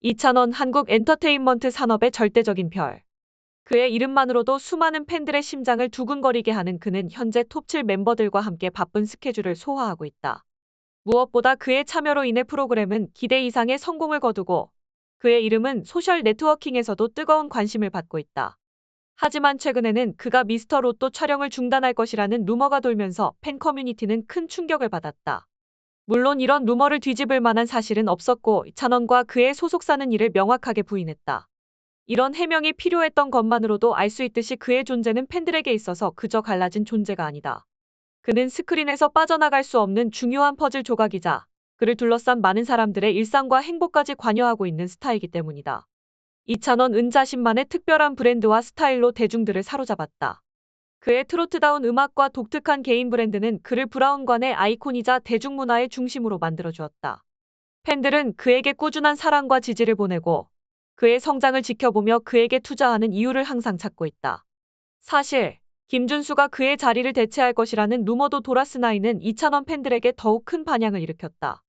이찬원 한국 엔터테인먼트 산업의 절대적인 별. 그의 이름만으로도 수많은 팬들의 심장을 두근거리게 하는 그는 현재 톱7 멤버들과 함께 바쁜 스케줄을 소화하고 있다. 무엇보다 그의 참여로 인해 프로그램은 기대 이상의 성공을 거두고 그의 이름은 소셜 네트워킹에서도 뜨거운 관심을 받고 있다. 하지만 최근에는 그가 미스터 로또 촬영을 중단할 것이라는 루머가 돌면서 팬 커뮤니티는 큰 충격을 받았다. 물론 이런 루머를 뒤집을 만한 사실은 없었고 찬원과 그의 소속사는 이를 명확하게 부인했다. 이런 해명이 필요했던 것만으로도 알 수 있듯이 그의 존재는 팬들에게 있어서 그저 갈라진 존재가 아니다. 그는 스크린에서 빠져나갈 수 없는 중요한 퍼즐 조각이자 그를 둘러싼 많은 사람들의 일상과 행복까지 관여하고 있는 스타이기 때문이다. 이찬원 은 자신만의 특별한 브랜드와 스타일로 대중들을 사로잡았다. 그의 트로트다운 음악과 독특한 개인 브랜드는 그를 브라운관의 아이콘이자 대중문화의 중심으로 만들어주었다. 팬들은 그에게 꾸준한 사랑과 지지를 보내고 그의 성장을 지켜보며 그에게 투자하는 이유를 항상 찾고 있다. 사실 김준수가 그의 자리를 대체할 것이라는 루머도 돌았으나 이는 이찬원 팬들에게 더욱 큰 반향을 일으켰다.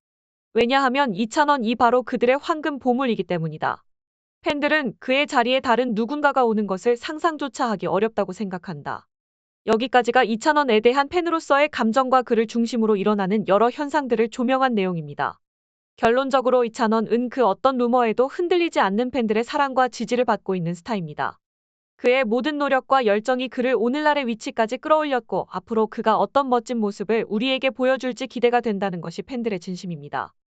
왜냐하면 이찬원이 바로 그들의 황금 보물이기 때문이다. 팬들은 그의 자리에 다른 누군가가 오는 것을 상상조차 하기 어렵다고 생각한다. 여기까지가 이찬원에 대한 팬으로서의 감정과 그를 중심으로 일어나는 여러 현상들을 조명한 내용입니다. 결론적으로 이찬원은 그 어떤 루머에도 흔들리지 않는 팬들의 사랑과 지지를 받고 있는 스타입니다. 그의 모든 노력과 열정이 그를 오늘날의 위치까지 끌어올렸고 앞으로 그가 어떤 멋진 모습을 우리에게 보여줄지 기대가 된다는 것이 팬들의 진심입니다.